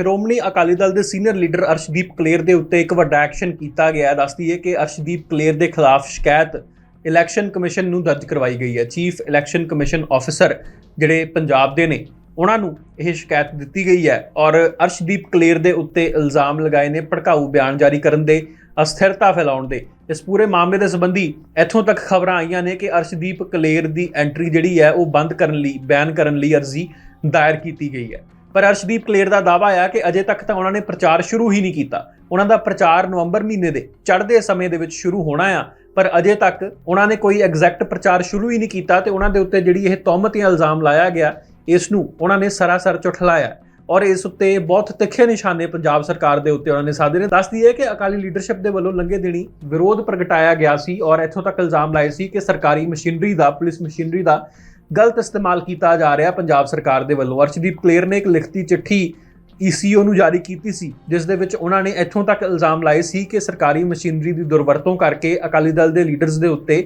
ਸ਼੍ਰੋਮਣੀ ਅਕਾਲੀ ਦਲ ਦੇ senior leader Arshdeep Kaler ਦੇ ਉੱਤੇ ਇੱਕ ਵੱਡਾ ਐਕਸ਼ਨ ਕੀਤਾ ਗਿਆ ਹੈ। ਦੱਸਦੀ ਹੈ ਕਿ ਅਰਸ਼ਦੀਪ ਕਲੇਰ ਦੇ ਖਿਲਾਫ ਸ਼ਿਕਾਇਤ ਇਲੈਕਸ਼ਨ ਕਮਿਸ਼ਨ ਨੂੰ ਦਰਜ ਕਰਵਾਈ ਗਈ ਹੈ। ਚੀਫ ਇਲੈਕਸ਼ਨ ਕਮਿਸ਼ਨ ਆਫੀਸਰ ਜਿਹੜੇ ਪੰਜਾਬ ਦੇ ਨੇ, ਉਹਨਾਂ ਨੂੰ ਇਹ ਸ਼ਿਕਾਇਤ ਦਿੱਤੀ ਗਈ ਹੈ ਔਰ ਅਰਸ਼ਦੀਪ ਕਲੇਰ ਦੇ ਉੱਤੇ ਇਲਜ਼ਾਮ ਲਗਾਏ ਨੇ ਭੜਕਾਊ ਬਿਆਨ ਜਾਰੀ ਕਰਨ ਦੇ, ਅਸਥਿਰਤਾ ਫੈਲਾਉਣ ਦੇ। ਇਸ ਪੂਰੇ ਮਾਮਲੇ ਦੇ ਸੰਬੰਧੀ ਇੱਥੋਂ ਤੱਕ ਖਬਰਾਂ ਆਈਆਂ ਨੇ ਕਿ ਅਰਸ਼ਦੀਪ ਕਲੇਰ ਦੀ ਐਂਟਰੀ ਜਿਹੜੀ ਹੈ, ਉਹ ਬੰਦ ਕਰਨ ਲਈ, ਬੈਨ ਕਰਨ ਲਈ ਅਰਜ਼ੀ ਦਾਇਰ ਕੀਤੀ ਗਈ ਹੈ। ਪਰ ਅਰਸ਼ਦੀਪ ਕਲੇਰ ਦਾ ਦਾਅਵਾ ਹੈ ਕਿ ਅਜੇ ਤੱਕ ਤਾਂ ਉਹਨਾਂ ਨੇ ਪ੍ਰਚਾਰ ਸ਼ੁਰੂ ਹੀ ਨਹੀਂ ਕੀਤਾ। ਉਹਨਾਂ ਦਾ ਪ੍ਰਚਾਰ ਨਵੰਬਰ ਮਹੀਨੇ ਦੇ ਚੜ੍ਹਦੇ ਸਮੇਂ ਦੇ ਵਿੱਚ ਸ਼ੁਰੂ ਹੋਣਾ ਆ, ਪਰ ਅਜੇ ਤੱਕ ਉਹਨਾਂ ਨੇ ਕੋਈ ਐਗਜ਼ੈਕਟ ਪ੍ਰਚਾਰ ਸ਼ੁਰੂ ਹੀ ਨਹੀਂ ਕੀਤਾ ਤੇ ਉਹਨਾਂ ਦੇ ਉੱਤੇ ਜਿਹੜੀ ਇਹ ਤੌਮਤ ਜਾਂ ਇਲਜ਼ਾਮ ਲਾਇਆ ਗਿਆ, ਇਸ ਨੂੰ ਉਹਨਾਂ ਨੇ ਸਰਾਸਰ ਝੁਠਲਾਇਆ ਔਰ ਇਸ ਉੱਤੇ ਬਹੁਤ ਤਿੱਖੇ ਨਿਸ਼ਾਨੇ ਪੰਜਾਬ ਸਰਕਾਰ ਦੇ ਉੱਤੇ ਉਹਨਾਂ ਨੇ ਸਾਧੇ ਨੇ। ਦੱਸਦੀ ਹੈ ਕਿ ਅਕਾਲੀ ਲੀਡਰਸ਼ਿਪ ਦੇ ਵੱਲੋਂ ਲੰਗੇ ਦਿਨੀ ਵਿਰੋਧ ਪ੍ਰਗਟਾਇਆ ਗਿਆ ਸੀ ਔਰ ਇੱਥੋਂ ਤੱਕ ਇਲਜ਼ਾਮ ਲਾਏ ਸੀ ਕਿ ਸਰਕਾਰੀ ਮਸ਼ੀਨਰੀ ਦਾ, ਪੁਲਿਸ ਮਸ਼ੀਨਰੀ ਦਾ ਗਲਤ ਇਸਤੇਮਾਲ ਕੀਤਾ ਜਾ ਰਿਹਾ ਪੰਜਾਬ ਸਰਕਾਰ ਦੇ ਵੱਲੋਂ। ਅਰਸ਼ਦੀਪ ਕਲੇਰ ਨੇ ਇੱਕ ਲਿਖਤੀ ਚਿੱਠੀ ਈਸੀਓ ਨੂੰ ਜਾਰੀ ਕੀਤੀ ਸੀ, ਜਿਸ ਦੇ ਵਿੱਚ ਉਹਨਾਂ ਨੇ ਇੱਥੋਂ ਤੱਕ ਇਲਜ਼ਾਮ ਲਾਏ ਸੀ ਕਿ ਸਰਕਾਰੀ ਮਸ਼ੀਨਰੀ ਦੀ ਦੁਰਵਰਤੋਂ ਕਰਕੇ ਅਕਾਲੀ ਦਲ ਦੇ ਲੀਡਰਸ ਦੇ ਉੱਤੇ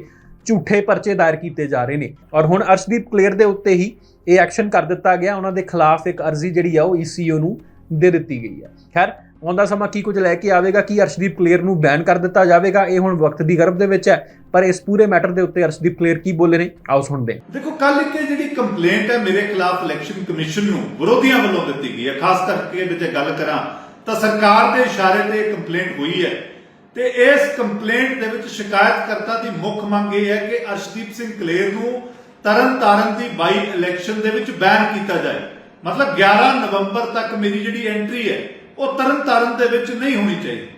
ਝੂਠੇ ਪਰਚੇ ਦਾਇਰ ਕੀਤੇ ਜਾ ਰਹੇ ਨੇ। ਔਰ ਹੁਣ ਅਰਸ਼ਦੀਪ ਕਲੇਰ ਦੇ ਉੱਤੇ ਹੀ ਇਹ ਐਕਸ਼ਨ ਕਰ ਦਿੱਤਾ ਗਿਆ। ਉਹਨਾਂ ਦੇ ਖਿਲਾਫ ਇੱਕ ਅਰਜ਼ੀ ਜਿਹੜੀ ਆ ਉਹ ਈਸੀਓ ਨੂੰ ਦੇ ਦਿੱਤੀ ਗਈ ਹੈ ਖੈਰ ਆਉਂਦਾ ਸਮਾਂ ਕੀ ਕੁਝ ਲੈ ਕੇ ਆਵੇਗਾ, ਕੀ ਅਰਸ਼ਦੀਪ ਕਲੇਰ ਨੂੰ ਬੈਨ ਕਰ ਦਿੱਤਾ ਜਾਵੇਗਾ, ਇਹ ਹੁਣ ਵਕਤ ਦੀ ਗਰਭ ਦੇ ਵਿੱਚ ਹੈ, ਪਰ ਇਸ ਪੂਰੇ ਮੈਟਰ ਦੇ ਉੱਤੇ ਅਰਸ਼ਦੀਪ ਕਲੇਰ ਕੀ ਬੋਲੇ ਨੇ, ਆਓ ਸੁਣਦੇ ਦੇਖੋ ਕੱਲ ਇੱਕ ਜਿਹੜੀ ਕੰਪਲੇਂਟ ਹੈ ਮੇਰੇ ਖਿਲਾਫ ਇਲੈਕਸ਼ਨ ਕਮਿਸ਼ਨ ਨੂੰ ਵਿਰੋਧੀਆਂ ਵੱਲੋਂ ਦਿੱਤੀ ਗਈ ਹੈ, ਖਾਸ ਕਰਕੇ ਜੇ ਗੱਲ ਕਰਾਂ, ਤਾਂ ਸਰਕਾਰ ਦੇ ਇਸ਼ਾਰੇ ਤੇ ਇਹ ਕੰਪਲੇਂਟ ਹੋਈ ਹੈ। ਤੇ ਇਸ ਕੰਪਲੇਂਟ ਦੇ ਵਿੱਚ ਸ਼ਿਕਾਇਤਕਰਤਾ ਦੀ ਮੁੱਖ ਮੰਗ ਇਹ ਹੈ ਕਿ ਅਰਸ਼ਦੀਪ ਸਿੰਘ ਕਲੇਰ ਨੂੰ ਤਰਨ ਤਾਰਨ ਦੀ ਬਾਈ ਇਲੈਕਸ਼ਨ ਦੇ ਵਿੱਚ ਬੈਨ ਕੀਤਾ ਜਾਏ। ਮਤਲਬ 11 ਨਵੰਬਰ ਤੱਕ ਮੇਰੀ ਜਿਹੜੀ ਐਂਟਰੀ ਹੈ ਉਹ ਤਰਨ ਤਾਰਨ ਦੇ ਵਿੱਚ ਨਹੀਂ ਹੋਣੀ ਚਾਹੀਦੀ।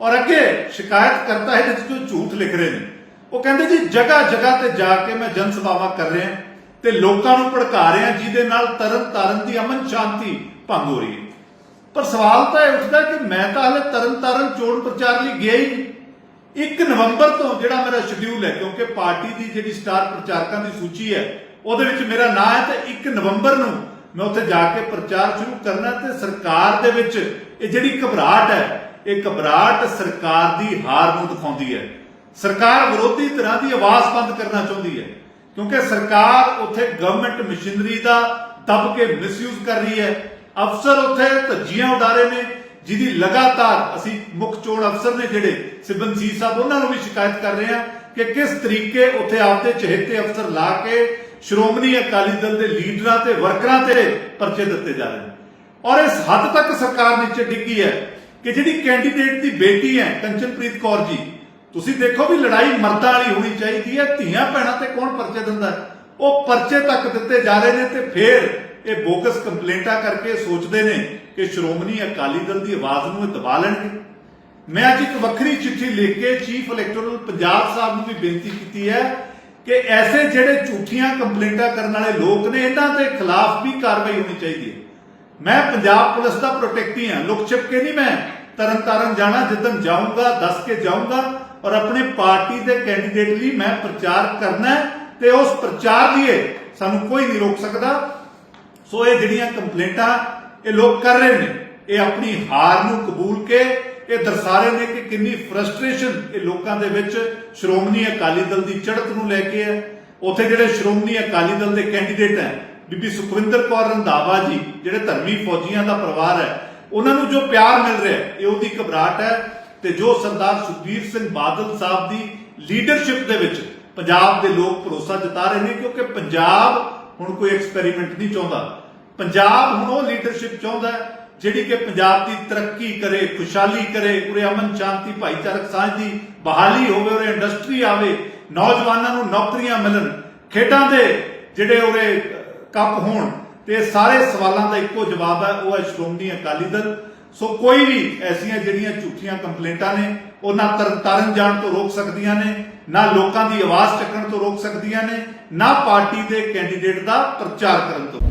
ਔਰ ਅੱਗੇ ਸ਼ਿਕਾਇਤ ਕਰਤਾ ਹੈ ਜਿਸ ਵਿੱਚ ਝੂਠ ਲਿਖ ਰਹੇ ਨੇ। ਉਹ ਕਹਿੰਦੇ ਜੀ, ਜਗ੍ਹਾ ਜਗ੍ਹਾ ਤੇ ਜਾ ਕੇ ਮੈਂ ਜਨ ਸਭਾਵਾਂ ਕਰ ਰਿਹਾ ਤੇ ਲੋਕਾਂ ਨੂੰ ਭੜਕਾ ਰਿਹਾ ਜਿਹਦੇ ਨਾਲ ਤਰਨ ਤਾਰਨ ਦੀ ਅਮਨ ਸ਼ਾਂਤੀ ਭੰਗ ਹੋ ਰਹੀ ਹੈ। ਪਰ ਸਵਾਲ ਤਾਂ ਇਹ ਉੱਠਦਾ ਕਿ ਮੈਂ ਤਾਂ ਹਲੇ ਤਰਨ ਤਾਰਨ ਚੋਣ ਪ੍ਰਚਾਰ ਲਈ ਗਿਆ ਹੀ ਨਹੀਂ। 1 ਨਵੰਬਰ ਤੋਂ ਜਿਹੜਾ ਮੇਰਾ ਸ਼ਡਿਊਲ ਹੈ, ਕਿਉਂਕਿ ਪਾਰਟੀ ਦੀ ਜਿਹੜੀ ਸਟਾਰ ਪ੍ਰਚਾਰਕਾਂ ਦੀ ਸੂਚੀ ਹੈ, ਉਹਦੇ ਵਿੱਚ ਮੇਰਾ ਨਾਂ ਹੈ ਤੇ 1 ਨਵੰਬਰ ਨੂੰ ਮੈਂ ਉੱਥੇ ਜਾ ਕੇ ਪ੍ਰਚਾਰ ਸ਼ੁਰੂ ਕਰਨਾ ਤੇ ਸਰਕਾਰ ਦੇ ਵਿੱਚ ਇਹ ਜਿਹੜੀ ਘਬਰਾਹਟ ਹੈ, ਇਹ ਘਬਰਾਹਟ ਸਰਕਾਰ ਦੀ ਹਾਰ ਨੂੰ ਦਿਖਾਉਂਦੀ ਹੈ। ਸਰਕਾਰ ਵਿਰੋਧੀ ਤਰ੍ਹਾਂ ਦੀ ਆਵਾਜ਼ ਬੰਦ ਕਰਨਾ ਚਾਹੁੰਦੀ ਹੈ, ਕਿਉਂਕਿ ਸਰਕਾਰ ਉੱਥੇ ਗਵਰਨਮੈਂਟ ਮਸ਼ੀਨਰੀ ਦਾ ਦਬ ਕੇ ਮਿਸਯੂਜ਼ ਕਰ ਰਹੀ ਹੈ। ਅਫਸਰ ਉੱਥੇ ਧੱਜੀਆਂ ਉਡਾ ਰਹੇ ਨੇ, ਜਿਹਦੀ ਲਗਾਤਾਰ ਅਸੀਂ ਮੁੱਖ ਚੋਣ ਅਫਸਰ ਨੇ ਜਿਹੜੇ ਸਿਬਨਸੀ ਸਾਹਿਬ, ਉਹਨਾਂ ਨੂੰ ਵੀ ਸ਼ਿਕਾਇਤ ਕਰ ਰਹੇ ਹਾਂ ਕਿ ਕਿਸ ਤਰੀਕੇ ਉੱਥੇ ਆਪਦੇ ਚਹੇਤੇ ਅਫਸਰ ਲਾ ਕੇ ਸ਼੍ਰੋਮਣੀ ਅਕਾਲੀ ਦਲ ਦੇ ਲੀਡਰਾਂ ਤੇ ਵਰਕਰਾਂ ਤੇ ਪਰਚੇ ਦਿੱਤੇ ਜਾ ਰਹੇ ਨੇ। ਔਰ ਇਸ ਹੱਦ ਤੱਕ ਸਰਕਾਰ ਨੀਚੇ ਡਿੱਗੀ ਹੈ ਕਿ ਜਿਹੜੀ ਕੈਂਡੀਡੇਟ ਦੀ ਬੇਟੀ ਹੈ, ਕੰਚਨਪ੍ਰੀਤ ਕੌਰ ਜੀ, ਤੁਸੀਂ ਦੇਖੋ ਵੀ ਲੜਾਈ ਮਰਦਾਂ ਵਾਲੀ ਹੋਣੀ ਚਾਹੀਦੀ ਹੈ, ਧੀਆਂ ਭੈਣਾਂ ਤੇ ਕੌਣ ਪਰਚੇ ਦਿੰਦਾ ਉਹ ਪਰਚੇ ਤੱਕ ਦਿੱਤੇ ਜਾ ਰਹੇ ਨੇ ਤੇ ਫੇਰ ਇਹ ਬੋਗਸ ਕੰਪਲੇਂਟਾਂ ਕਰਕੇ ਸੋਚਦੇ ਨੇ ਕਿ ਸ਼੍ਰੋਮਣੀ ਅਕਾਲੀ ਦਲ ਦੀ ਆਵਾਜ਼ ਨੂੰ ਇਹ ਦਬਾ ਲੈਣਗੇ। ਮੈਂ ਅੱਜ ਇੱਕ ਵੱਖਰੀ ਚਿੱਠੀ ਲਿਖ ਕੇ ਚੀਫ ਇਲੈਕਟੋਰਲ ਪੰਜਾਬ ਸਾਹਿਬ ਨੂੰ ਵੀ ਬੇਨਤੀ ਕੀਤੀ ਹੈ ਕਿ ਐਸੇ ਜਿਹੜੇ ਝੂਠੀਆਂ ਕੰਪਲੇਂਟਾਂ ਕਰਨ ਵਾਲੇ ਲੋਕ ਨੇ, ਇਹਨਾਂ ਦੇ ਖਿਲਾਫ ਵੀ ਕਾਰਵਾਈ ਹੋਣੀ ਚਾਹੀਦੀ ਹੈ। ਮੈਂ ਪੰਜਾਬ ਪੁਲਿਸ ਦਾ ਪ੍ਰੋਟੈਕਟੀ ਹਾਂ, ਲੁਕ ਛਿਪ ਕੇ ਨਹੀਂ ਮੈਂ ਤਰਨ ਜਾਣਾ ਜਿੱਦਨ ਜਾਊਂਗਾ, ਦੱਸ ਕੇ ਜਾਊਂਗਾ ਔਰ ਆਪਣੇ ਪਾਰਟੀ ਦੇ ਕੈਂਡੀਡੇਟ ਲਈ ਮੈਂ ਪ੍ਰਚਾਰ ਕਰਨਾ ਤੇ ਉਸ ਪ੍ਰਚਾਰ ਲਈ ਸਾਨੂੰ ਕੋਈ ਨਹੀਂ ਰੋਕ ਸਕਦਾ। ਸੋ ਇਹ ਜਿਹੜੀਆਂ ਕੰਪਲੇਂਟਾਂ ਇਹ ਲੋਕ ਕਰ ਰਹੇ ਨੇ, ਇਹ ਆਪਣੀ ਹਾਰ ਨੂੰ ਕਬੂਲ ਕੇ ਇਹ ਦਰਸਾ ਰਹੇ ਨੇ ਕਿ ਕਿੰਨੀ ਫਰਸਟ੍ਰੇਸ਼ਨ ਇਹ ਲੋਕਾਂ ਦੇ ਵਿੱਚ ਸ਼੍ਰੋਮਣੀ ਅਕਾਲੀ ਦਲ ਦੀ ਚੜ੍ਹਤ ਨੂੰ ਲੈ ਕੇ ਹੈ। ਉੱਥੇ ਜਿਹੜੇ ਸ਼੍ਰੋਮਣੀ ਅਕਾਲੀ ਦਲ ਦੇ ਕੈਂਡੀਡੇਟ ਹੈ, ਬੀਬੀ ਸੁਖਵਿੰਦਰ ਕੌਰ ਰੰਧਾਵਾ ਜੀ, ਜਿਹੜੇ ਧਰਮੀ ਫੌਜੀਆਂ ਦਾ ਪਰਿਵਾਰ ਹੈ, ਉਹਨਾਂ ਨੂੰ ਜੋ ਪਿਆਰ ਮਿਲ ਰਿਹਾ ਇਹ ਉਹਦੀ ਘਬਰਾਹਟ ਹੈ ਤੇ ਜੋ ਸਰਦਾਰ ਸੁਖਬੀਰ ਸਿੰਘ ਬਾਦਲ ਸਾਹਿਬ ਦੀ ਲੀਡਰਸ਼ਿਪ ਦੇ ਵਿੱਚ ਪੰਜਾਬ ਦੇ ਲੋਕ ਭਰੋਸਾ ਜਤਾ ਰਹੇ ਨੇ, ਕਿਉਂਕਿ ਪੰਜਾਬ ਹੁਣ ਕੋਈ ਐਕਸਪੈਰੀਮੈਂਟ ਨਹੀਂ ਚਾਹੁੰਦਾ। ਪੰਜਾਬ ਹੁਣ ਉਹ ਲੀਡਰਸ਼ਿਪ ਚਾਹੁੰਦਾ ਹੈ ਜਿਹੜੀ ਕਿ ਪੰਜਾਬ ਦੀ ਤਰੱਕੀ ਕਰੇ, ਖੁਸ਼ਹਾਲੀ ਕਰੇ, ਉਰੇ ਅਮਨ ਸ਼ਾਂਤੀ, ਭਾਈਚਾਰਕ ਸਾਂਝ ਦੀ ਬਹਾਲੀ ਹੋਵੇ, ਉਰੇ ਇੰਡਸਟਰੀ ਆਵੇ, ਨੌਜਵਾਨਾਂ ਨੂੰ ਨੌਕਰੀਆਂ ਮਿਲਣ, ਖੇਡਾਂ ਦੇ ਜਿਹੜੇ ਉਰੇ ਕੱਪ ਹੋਣ, ਤੇ ਸਾਰੇ ਸਵਾਲਾਂ ਦਾ ਇੱਕੋ ਜਵਾਬ ਹੈ, ਉਹ ਹੈ ਸ਼੍ਰੋਮਣੀ ਅਕਾਲੀ ਦਲ। ਸੋ ਕੋਈ ਵੀ ਐਸੀਆਂ ਜਿਹੜੀਆਂ ਝੂਠੀਆਂ ਕੰਪਲੇਂਟਾਂ ਨੇ, ਉਹ ਨਾ ਤਰਨ ਤਾਰਨ ਜਾਣ ਤੋਂ ਰੋਕ ਸਕਦੀਆਂ ਨੇ, ਨਾ ਲੋਕਾਂ ਦੀ ਆਵਾਜ਼ ਚੱਕਣ ਤੋਂ ਰੋਕ ਸਕਦੀਆਂ ਨੇ, ਨਾ ਪਾਰਟੀ ਦੇ ਕੈਂਡੀਡੇਟ ਦਾ ਪ੍ਰਚਾਰ ਕਰਨ ਤੋਂ।